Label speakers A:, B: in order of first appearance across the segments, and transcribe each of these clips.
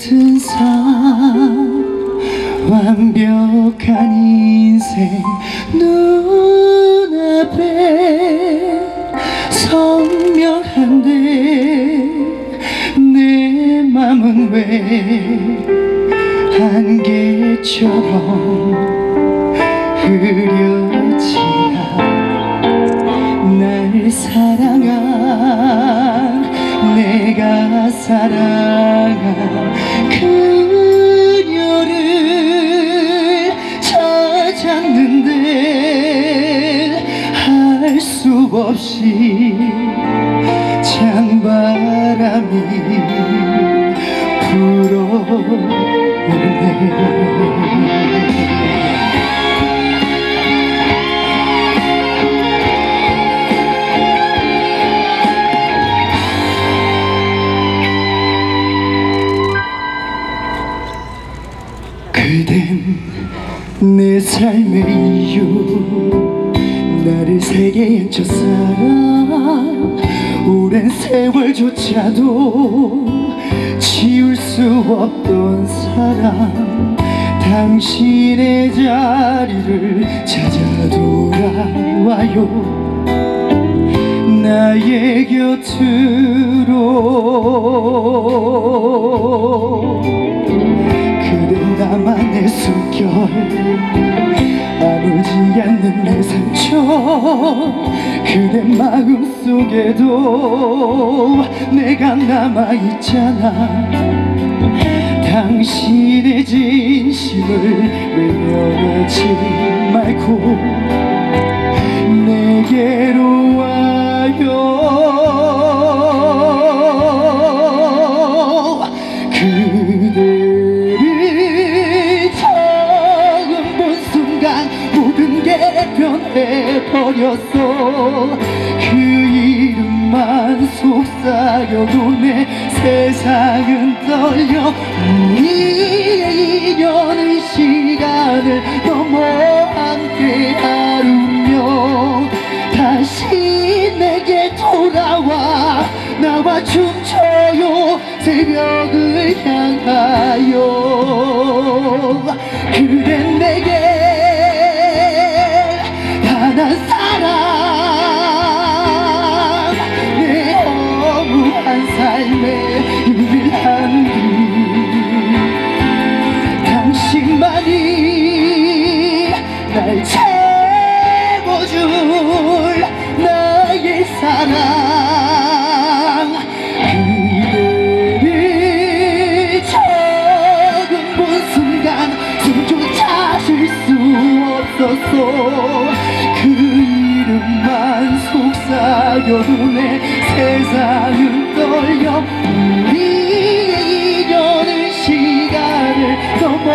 A: 같은 삶 완벽한 인생 눈앞에 선명한데 내 맘은 왜 안개처럼 흐려지나? 날 사랑한 내가 사랑한 그녀를 찾았는데 할 수 없이 찬바람이 불어오네 그댄 내 삶의 이유. 나를 세계에 첫사랑 오랜 세월조차도 지울 수 없던 사랑. 당신의 자리를 찾아 돌아와요. 나의 곁으로 속에도 내가 남아있잖아. 당신의 진심을 외면하지 말고 내게로 와요. 그대를 처음 본 순간 모든 게 변해버렸어. 그 속삭여도 내 세상은 떨려. 우리의 인연의 시간을 넘어 함께 하루며 다시 내게 돌아와. 나와 춤춰요. 새벽을 향하여. 그대 여름에 세상은 떨려 우리의 인연은 시간을 넘어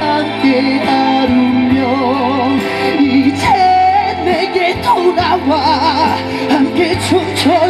A: 함께 나누면 이제 내게 돌아와 함께 춤춰